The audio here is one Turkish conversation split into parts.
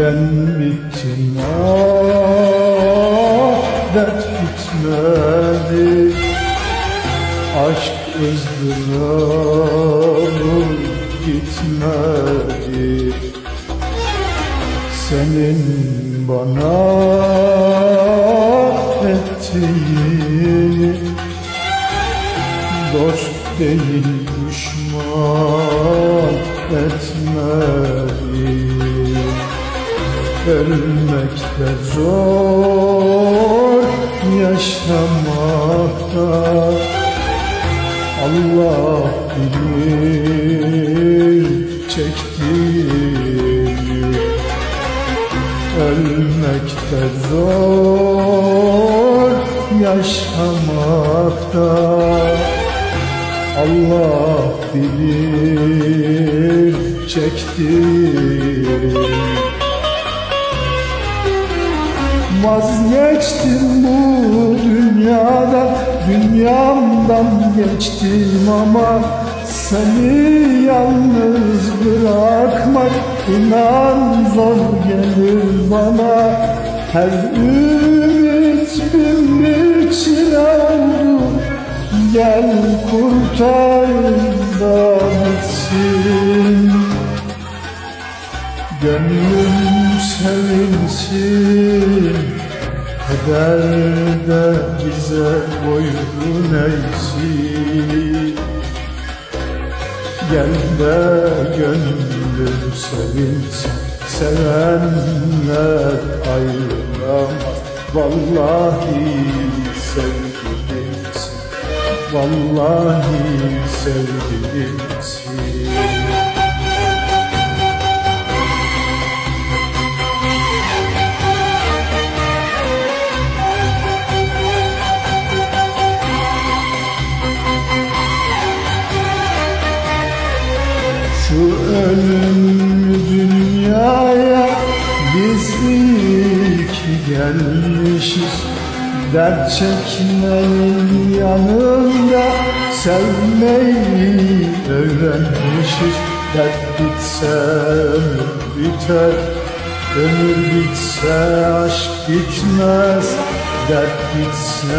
Ben bittim ah dert bitmedi. Aşk ızdırabı gitmedi. Senin bana ettiğini Dost değil düşman etmedi Ölmekte zor yaşamakta. Allah bilir çektiğimi. Ölmekte zor yaşamakta. Allah bilir çektiğimi Vazgeçtim bu dünyada Dünyamdan geçtim ama Seni yalnız bırakmak inan zor gelir bana. Her ümit bin bir çile oldu Gel kurtar da bitsin Gönlüm sevinsin. Kader de bize boyun eğsin Gel de gönlüm sevinsin. Sevenler ayrılamaz. Vallahi sevgilimsin. Vallahi sevgilimsin ölümlü dünyaya biz iyi gelmişiz. Dert çekmenin yanında sevmeyi öğrenmişiz. Dert bitse ömür biter Ömür bitse aşk bitmez. Dert bitse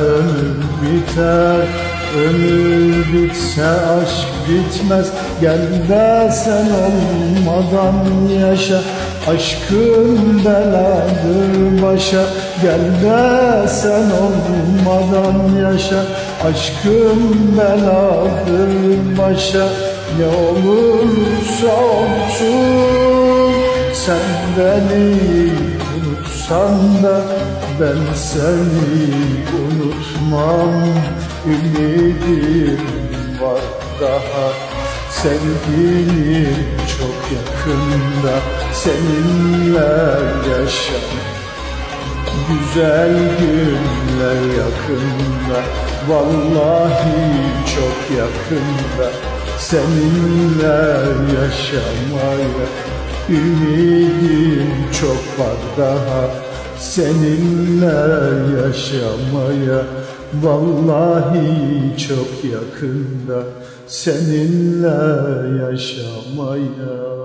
ömür biter Ömür bitse aşk bitmez. Gel de sen olmadan yaşa. Aşkın beladır başa. Gel de sen olmadan yaşa. Aşkın beladır başa. Ne olursa olsun Sen beni unutsan da Ben seni unutmam. Ümidim var daha. Sevgilim çok yakında. Seninle yaşam. Güzel günler yakında. Vallahi çok yakında. Seninle yaşamaya Ümidim çok var daha Seninle yaşamaya. Vallahi çok yakında Seninle yaşamaya